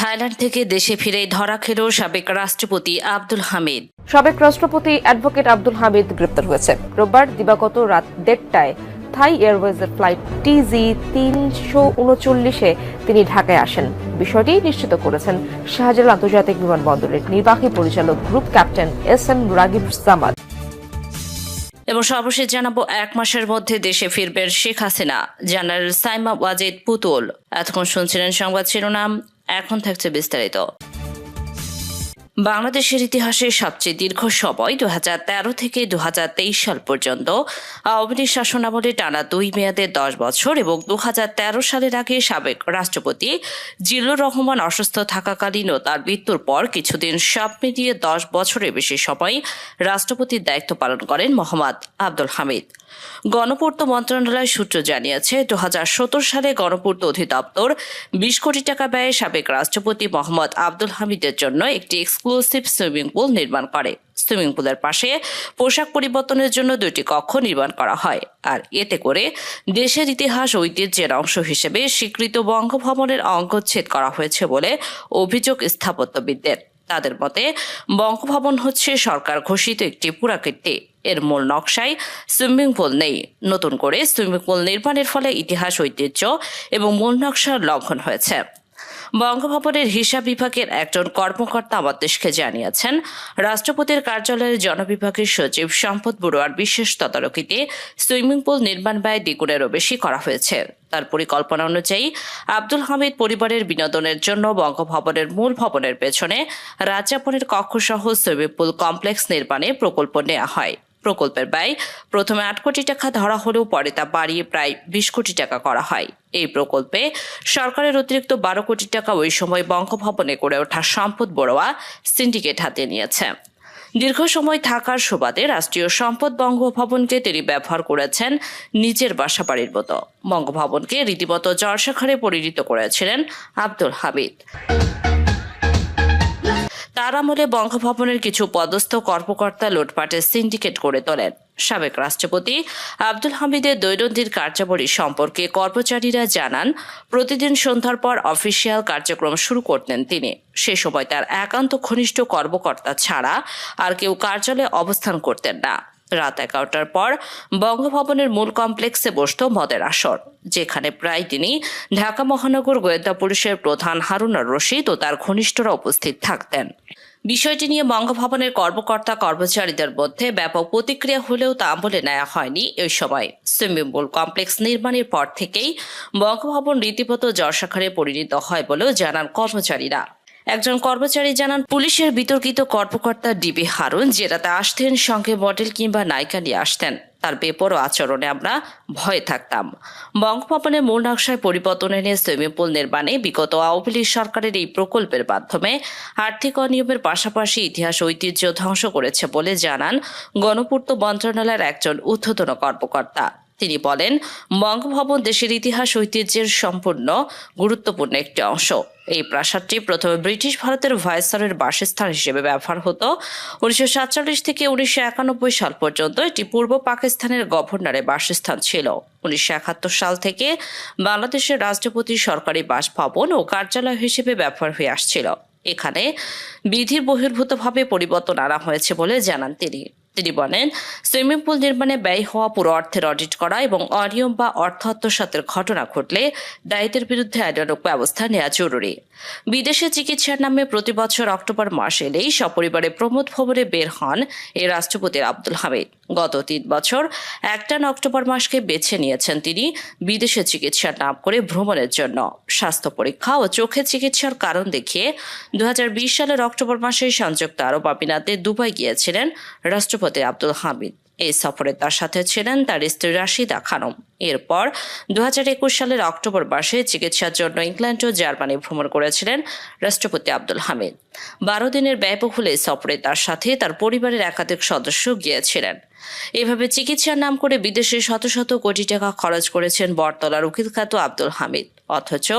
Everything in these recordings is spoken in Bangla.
থাইল্যান্ড থেকে দেশে ফিরে ধরা খেল সাবেক রাষ্ট্রপতি আব্দুল হামিদ। সাবেক রাষ্ট্রপতি অ্যাডভোকেট আব্দুল হামিদ গ্রেপ্তার হয়েছে। রোববার দিবাগত রাত দেড়টায় থাই এয়ারওয়েজের ফ্লাইট টিজি তিনশো উনচল্লিশে তিনি ঢাকায় আসেন। বিষয়টি নিশ্চিত করেছেন শাহজালাল আন্তর্জাতিক বিমানবন্দরের নির্বাহী পরিচালক group captain S M Ragib Jamat. এবং সর্বশেষ জানাব এক মাসের মধ্যে দেশে ফিরবেন শেখ হাসিনা। জেনারেল সাইমা ওয়াজেদ পুতুল। এতক্ষণ শুনছিলেন সংবাদ শিরোনাম। এখন থাকছে বিস্তারিত। বাংলাদেশের ইতিহাসে সবচেয়ে দীর্ঘ সময় দু হাজার তেরো থেকে দু হাজার তেইশ সাল পর্যন্ত আওয়ামী লীগ শাসনামলে টানা দুই মেয়াদে দশ বছর এবং দু হাজার তেরো সালের আগে সাবেক রাষ্ট্রপতি জিল্লুর রহমান অসুস্থ থাকাকালীন ও তার মৃত্যুর পর কিছুদিন সব মিলিয়ে দশ বছরের বেশি সময় রাষ্ট্রপতির দায়িত্ব পালন করেন মোহাম্মদ আব্দুল হামিদ। গণপূর্ত মন্ত্রণালয় সূত্র জানিয়েছে দু হাজার সতের সালে গণপূর্ত অধিদপ্তর বিশ কোটি টাকা ব্যয়ে সাবেক রাষ্ট্রপতি মোহাম্মদ আব্দুল হামিদের জন্য একটি এক্সক্লুসিভ সুইমিং পুল নির্মাণ করে। সুইমিং পুলের পাশে পোশাক পরিবর্তনের জন্য দুটি কক্ষ নির্মাণ করা হয়। আর এতে করে দেশের ইতিহাস ঐতিহ্যের অংশ হিসেবে স্বীকৃত বঙ্গভবনের অঙ্গচ্ছেদ করা হয়েছে বলে অভিযোগ স্থাপত্যবিদদের। তাদের মতে বঙ্গভবন হচ্ছে সরকার ঘোষিত একটি পুরাকীর্তি। এর মূল নকশায় সুইমিং পুল নেই। নতুন করে সুইমিং পুল নির্মাণের ফলে ইতিহাস, ঐতিহ্য এবং মূল নকশার লঙ্ঘন হয়েছে। বঙ্গভবনের হিসাব বিভাগের একজন কর্মকর্তা আমার দেশকে জানিয়েছেন, রাষ্ট্রপতির কার্যালয়ের জনবিভাগের সচিব সম্পদ বড়ুয়ার বিশেষ তদারকিতে সুইমিং পুল নির্মাণ ব্যয় দ্বিগুণেরও বেশি করা হয়েছে। তার পরিকল্পনা অনুযায়ী আব্দুল হামিদ পরিবারের বিনোদনের জন্য বঙ্গভবনের মূল ভবনের পেছনে রাজ্যাপনের কক্ষসহ সুইমিং পুল কমপ্লেক্স নির্মাণে প্রকল্প নেওয়া হয়। প্রকল্পের ব্যয় প্রথমে আট কোটি টাকা ধরা হলেও পরে তা বাড়িয়ে প্রায় বিশ কোটি টাকা করা হয়। এই প্রকল্পে সরকারের অতিরিক্ত বারো কোটি টাকা ওই সময় বঙ্গভবনে গড়ে ওঠা সম্পদ বড়োয়া সিন্ডিকেট হাতে নিয়েছে। দীর্ঘ সময় থাকার সুবাদে রাষ্ট্রীয় সম্পদ বঙ্গভবনকে তিনি ব্যবহার করেছেন নিজের বাসাবাড়ির মতো। বঙ্গভবনকে রীতিমতো জলসাখারে পরিণত করেছিলেন আব্দুল হামিদ। তার আমলে বঙ্গভবনের কিছু পদস্থ কর্মকর্তা লুটপাটের সিন্ডিকেট করে তোলেন। সাবেক রাষ্ট্রপতি আব্দুল হামিদের দৈনন্দিন কার্যাবলী সম্পর্কে কর্মচারীরা জানান, প্রতিদিন সন্ধ্যার পর অফিসিয়াল কার্যক্রম শুরু করতেন তিনি। সে সময় তার একান্ত ঘনিষ্ঠ কর্মকর্তা ছাড়া আর কেউ কার্যালয়ে অবস্থান করতেন না। রাত এগারোটার পর বঙ্গভবনের মূল কমপ্লেক্সে বসত মদের আসর, যেখানে প্রায় তিনি ঢাকা মহানগর গোয়েন্দা পুলিশের প্রধান হারুনার রশিদ ও তার ঘনিষ্ঠরা উপস্থিত থাকতেন। বিষয়টি নিয়ে বঙ্গভবনের কর্মকর্তা কর্মচারীদের মধ্যে ব্যাপক প্রতিক্রিয়া হলেও তা আমলে নেওয়া হয়নি। এই সময় সুইমিং পুল কমপ্লেক্স নির্মাণের পর থেকেই বঙ্গভবন রীতিমতো জলসাখারে পরিণত হয় বলেও জানান কর্মচারীরা। একজন কর্মচারী জানান, পুলিশের বিতর্কিত কর্মকর্তা ডিবি হারুন জেরাতে আসতেন সঙ্গে মডেল কিংবা নায়িকা নিয়ে আসতেন। তার বেপরো আচরণে আমরা ভয়ে থাকতাম। বঙ্গভবনের মূল নকশায় পরিবর্তন এনে সুইমিং পুল নির্মাণে বিগত আওয়ামী লীগ সরকারের এই প্রকল্পের মাধ্যমে আর্থিক অনিয়মের পাশাপাশি ইতিহাস ঐতিহ্য ধ্বংস করেছে বলে জানান গণপূর্ত মন্ত্রণালয়ের একজন ঊর্ধ্বতন কর্মকর্তা। তিনি বলেন, বঙ্গভবন দেশের ইতিহাস ঐতিহ্যের সম্পূর্ণ গুরুত্বপূর্ণ একটি অংশ। এই প্রাসাদটি প্রথমে ব্রিটিশ ভারতের ভাইসরয়ের বাসস্থান হিসেবে ব্যবহার হতো। উনিশশো সাতচল্লিশ থেকে উনিশশো একানব্বই সাল পর্যন্ত এটি পূর্ব পাকিস্তানের গভর্নরের বাসস্থান ছিল। উনিশশো একাত্তর সাল থেকে বাংলাদেশের রাষ্ট্রপতির সরকারি বাসভবন ও কার্যালয় হিসেবে ব্যবহার হয়ে আসছিল। এখানে বিধির বহির্ভূতভাবে পরিবর্তন আনা হয়েছে বলে জানান তিনি। তিনি বলেন। সুইমিং পুল নির্মাণে ব্যয় হওয়া পুরো অর্থের অডিট করা এবং অনিয়ম বা অর্থ আত্মসাতের ঘটনা ঘটলে দায়িত্বের বিরুদ্ধে আইনানুক ব্যবস্থা নেওয়া জরুরি। বিদেশে চিকিৎসার নামে প্রতি বছর অক্টোবর মাস এলেই সপরিবারে প্রমোদ ভবনে বের হন এই রাষ্ট্রপতির আব্দুল হামিদ। গত তিন বছর একটান অক্টোবর মাসকে বেছে নিয়েছেন তিনি বিদেশে চিকিৎসার নাম করে ভ্রমণের জন্য। স্বাস্থ্য পরীক্ষা ও চোখের চিকিৎসার কারণ দেখিয়ে দু হাজার বিশ সালের অক্টোবর মাসে সংযুক্ত আরব আমিরাতে দুবাই গিয়েছিলেন রাষ্ট্রপতি আব্দুল হামিদ। এই সফরে তার সাথে ছিলেন তার স্ত্রী রাশিদা খানম এরপর দু হাজার একুশ সালের অক্টোবর মাসে চিকিৎসার জন্য ইংল্যান্ড ও জার্মানি ভ্রমণ করেছিলেন রাষ্ট্রপতি আব্দুল হামিদ। বারো দিনের ব্যয়বহুল এই সফরে তার সাথে তার পরিবারের একাধিক সদস্য গিয়েছিলেন। এভাবে চিকিৎসার নাম করে বিদেশে শত শত কোটি টাকা খরচ করেছেন বটতলার উকিল খ্যাত আব্দুল হামিদ। অথচ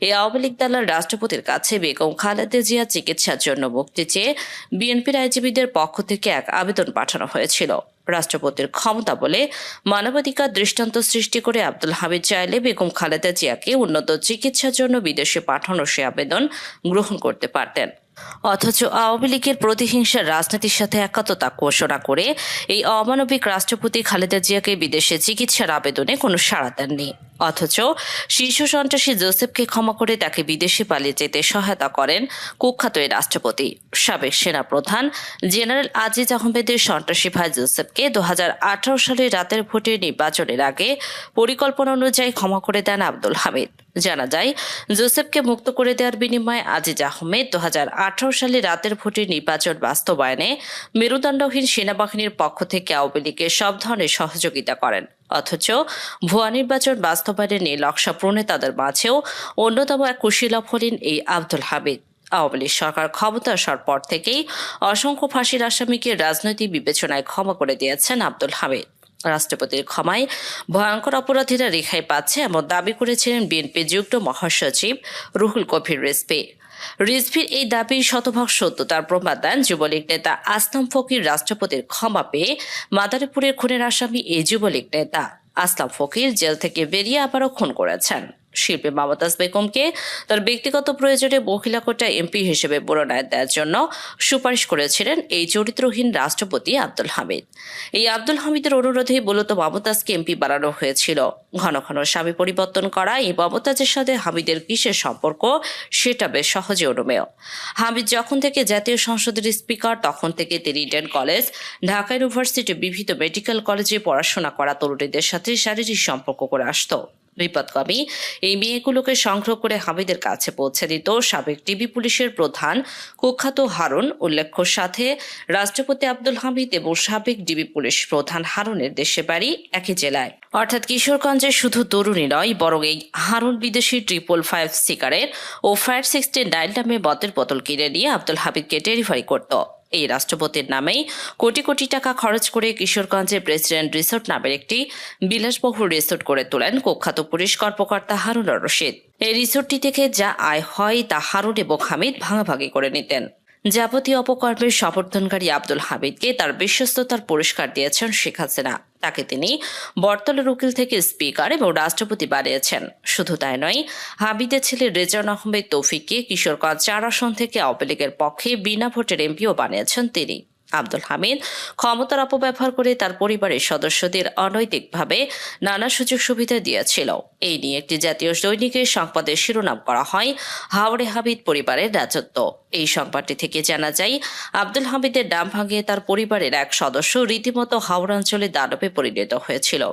এই আওয়ামী লীগ দলের রাষ্ট্রপতির কাছে বেগম খালেদা জিয়া চিকিৎসার জন্য মুক্তি চেয়ে বিএনপির আইনজীবীদের পক্ষ থেকে এক আবেদন পাঠানো হয়েছিল। রাষ্ট্রপতির ক্ষমতা বলে মানবাধিকার দৃষ্টান্ত সৃষ্টি করে আব্দুল হামিদ চাইলে বেগম খালেদা জিয়াকে উন্নত চিকিৎসার জন্য বিদেশে পাঠানোর সে আবেদন গ্রহণ করতে পারতেন। অথচ আওয়ামী লীগের প্রতিহিংসার রাজনীতির সাথে একাত্মতা ঘোষণা করে এই অমানবিক রাষ্ট্রপতি খালেদা জিয়াকে বিদেশে চিকিৎসার আবেদনে কোনো সাড়া দেননি। অথচ শীর্ষ সন্ত্রাসী জোসেফকে ক্ষমা করে তাকে বিদেশে পালিয়ে যেতে সহায়তা করেন কুখ্যাত এই রাষ্ট্রপতি। সাবেক সেনাপ্রধান জেনারেল আজিজ আহমেদের সন্ত্রাসী ভাই জোসেফকে দু সালে রাতের ভোটে নির্বাচনের আগে পরিকল্পনা অনুযায়ী ক্ষমা করে দেন আব্দুল হামিদ। জানা যায়, জোসেফকে মুক্ত করে দেওয়ার বিনিময়ে আজিজ আহমেদ দু হাজার আঠারো সালে রাতের ভোটে নির্বাচন বাস্তবায়নে মেরুদণ্ডহীন সেনাবাহিনীর পক্ষ থেকে আওয়ামী লীগের সব ধরনের সহযোগিতা করেন। অথচ ভুয়া নির্বাচন বাস্তবায়নের নিয়ে নকশা প্রণেতাদের মাঝেও অন্যতম এক কুশীলভ হলেন এই আব্দুল হামিদ। আওয়ামী লীগ সরকার ক্ষমতা আসার পর থেকেই অসংখ্য ফাঁসির আসামিকে রাজনৈতিক বিবেচনায় ক্ষমা করে দিয়েছেন আব্দুল হামিদ। রাষ্ট্রপতির ক্ষমায় ভয়ঙ্কর অপরাধীরা রেখাই পাচ্ছে এমন দাবি করেছিলেন বিএনপি যুক্ত মহাসচিব রুহুল কফির রেসপি। রিজভির এই দাবির শতভাগ সত্যতার প্রমাণ দেন যুবলীগ নেতা আসলাম ফকির রাষ্ট্রপতির ক্ষমা পেয়ে মাদারীপুরের খুনের আসামি এই যুবলীগ নেতা। আসলাম ফকির জেল থেকে বেরিয়ে আবারও খুন করেছেন। শিল্পী মমতাজ বেগমকে তার ব্যক্তিগত প্রয়োজনে মহিলা কোটা এমপি হিসেবে মনোনয়ন দেওয়ার জন্য সুপারিশ করেছিলেন এই চরিত্রহীন রাষ্ট্রপতি আব্দুল হামিদ। এই আব্দুল হামিদের অনুরোধে মূলত মমতাজকে এমপি বানানো হয়েছিল। ঘন ঘন স্বামী পরিবর্তন করা এই মমতাজের সাথে হামিদের কিসের সম্পর্ক, সেটা বেশ সহজে অনুমেয়। হামিদ যখন থেকে জাতীয় সংসদের স্পিকার, তখন থেকে তিনি ইডেন কলেজ, ঢাকা ইউনিভার্সিটি বিভিন্ন মেডিকেল কলেজে পড়াশোনা করা তরুণীদের সাথে শারীরিক সম্পর্ক করে আসতো। বিপদকবি এই মেয়েগুলোকে সংগ্রহ করে হামিদের কাছে পৌঁছে দিত সাবেক টিভি পুলিশের প্রধান কুখ্যাত হারুন, উল্লেখ্য সাথে রাষ্ট্রপতি আব্দুল হামিদ এবং সাবেক ডিবি পুলিশ প্রধান হারুনের দেশে বাড়ি একই জেলায়। অর্থাৎ কিশোরগঞ্জে শুধু তরুণী নয়, বরং এই হারুন বিদেশি ট্রিপল ফাইভ সিগারেট ও ফায়ার সিক্সটি নাইন নামে বতের বোতল কিনে নিয়ে আব্দুল হামিদকে ডেলিভারি করত। এই রাষ্ট্রপতির নামেই কোটি কোটি টাকা খরচ করে কিশোরগঞ্জে প্রেসিডেন্ট রিসোর্ট নামের একটি বিলাসবহুল রিসোর্ট করে তোলেন কুখ্যাত পুলিশ কর্মকর্তা হারুন রশিদ। এই রিসোর্টটি থেকে যা আয় হয় তা হারুন এবং হামিদ ভাগাভাগি করে নিতেন। যাবতীয় অপকর্মের সমর্থনকারী আব্দুল হামিদকে তার বিশ্বস্ততার পুরস্কার দিয়েছেন শেখ হাসিনা। তাকে তিনি বর্তলের উকিল থেকে স্পিকার এবং রাষ্ট্রপতি বানিয়েছেন। শুধু তাই নয় হাবিদের ছেলে রেজান আহমেদ তৌফিককে কিশোরগঞ্জ চার আসন থেকে আওয়ামী লীগের পক্ষে বিনা ভোটের এমপিও বানিয়েছেন তিনি। আব্দুল হামিদ। ক্ষমতার অপব্যবহার করে তার পরিবারের সদস্যদের অনৈতিকভাবে নানা সুযোগ সুবিধা দিয়েছিল। এই নিয়ে একটি জাতীয় দৈনিকের সংবাদের শিরোনাম করা হয় হাওড়ে হাবিদ পরিবারের রাজত্ব। এই সংবাদটি থেকে জানা যায়, আব্দুল হামিদের ডাম ভাঙিয়ে তার পরিবারের এক সদস্য রীতিমতো হাওড়া অঞ্চলে দানবে পরিণত হয়েছিল।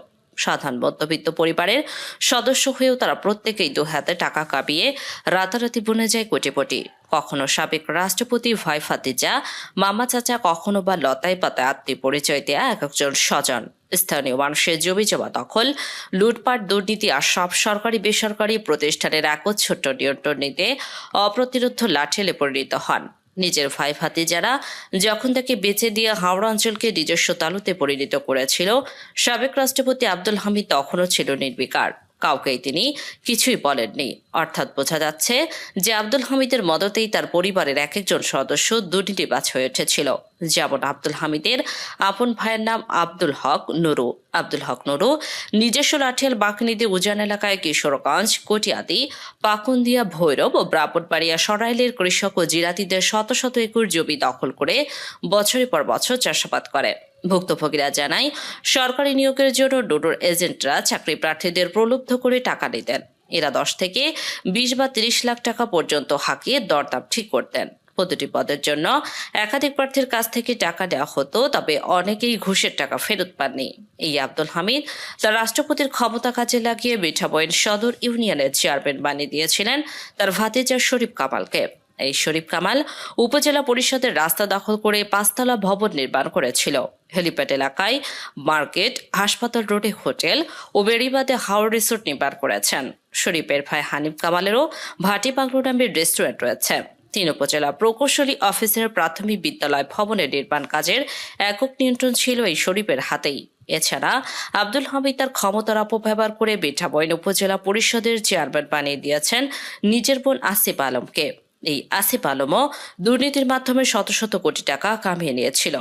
সাধারণ মধ্যবিত্ত পরিবারের সদস্য হয়েও তারা প্রত্যেকেই দু হাতে টাকা কামিয়ে রাতারাতি বনে যায় কোটিপটি কখনো সাবেক রাষ্ট্রপতি ভাই ফাতিজা, মামা চাচা কখনো বা লতায় পাতায় আত্মীয় পরিচয় দেয়া এক একজন স্বজন। স্থানীয় মানুষের জমি জমা দখল, লুটপাট, দুর্নীতি আর সব সরকারি বেসরকারি প্রতিষ্ঠানের একচ্ছত্র নিয়ন্ত্রণ নিতে অপ্রতিরোধ লাঠেলে পরিণত হন। নিজের ভাই যারা যখন তাকে বেঁচে দিয়ে হাওড়া অঞ্চলকে নিজস্ব তালুতে পরিণত করেছিল, সাবেক রাষ্ট্রপতি আব্দুল হামিদ তখনও ছিল নির্বিকার। কাউকেই তিনি কিছুই বলেননি। অর্থাৎ বোঝা যাচ্ছে যে আব্দুল হামিদের মদতেই তার পরিবারের এক একজন সদস্য দুর্নীতিবাজ হয়ে উঠেছিল, যেমন আব্দুল হামিদের আপন ভাইয়ের নাম আব্দুল হক নুরু। আব্দুল হক নুরু নিজস্ব লাঠিয়াল বাকনিদি উজান এলাকায় কিশোরগঞ্জ, কটিয়াদি, পাকুন্দিয়া, ভৈরব ও ব্রাহ্মণবাড়িয়া সরাইলের কৃষক ও জিরাতিদের শত শত একর জমি দখল করে বছরের পর বছর চাষাবাদ করে। ভুক্তভোগীরা জানায়, সরকারি নিয়োগের জন্য ডোডোর এজেন্টরা চাকরি প্রার্থীদের প্রলুব্ধ করে টাকা নিতেন এরা দশ থেকে বিশ বা তিরিশ লাখ টাকা পর্যন্ত হাঁকিয়ে দরদাম ঠিক করতেন। প্রতিটি পদের জন্য একাধিক প্রার্থীর কাছ থেকে টাকা দেওয়া হতো, তবে অনেকেই ঘুষের টাকা ফেরত পাননি। এই আব্দুল হামিদ তার রাষ্ট্রপতির ক্ষমতা কাজে লাগিয়ে মিঠাবইন সদর ইউনিয়নের চেয়ারম্যান বানিয়ে দিয়েছিলেন তার ভাতিজা শরীফ কামালকে। শরীফ কামাল উপজেলা পরিষদের রাস্তা দখল করে পাঁচতলা ভবন নির্মাণ করেছিল। হেলিপ্যাড এলাকায় মার্কেট, হাসপাতাল রোডে হোটেল ও বেড়িবাদে হাওড় রিসোর্ট নির্মাণ করেছেন। শরীফের ভাই হানিফ কামালেরও ভাটি বাংলো নামের রেস্টুরেন্ট রয়েছে। তিন উপজেলা প্রকৌশলী অফিসের প্রাথমিক বিদ্যালয় ভবনের নির্মাণ কাজের একক নিয়ন্ত্রণ ছিল এই শরীফের হাতেই। এছাড়া আব্দুল হামিদ তার ক্ষমতার অপব্যবহার করে বেঠাবইন উপজেলা পরিষদের চেয়ারম্যান বানিয়ে দিয়েছেন নিজের বোন আসিফ আলমকে। এই আসিফ আলমও দুর্নীতির মাধ্যমে শত শত কোটি টাকা কামিয়ে নিয়েছিল।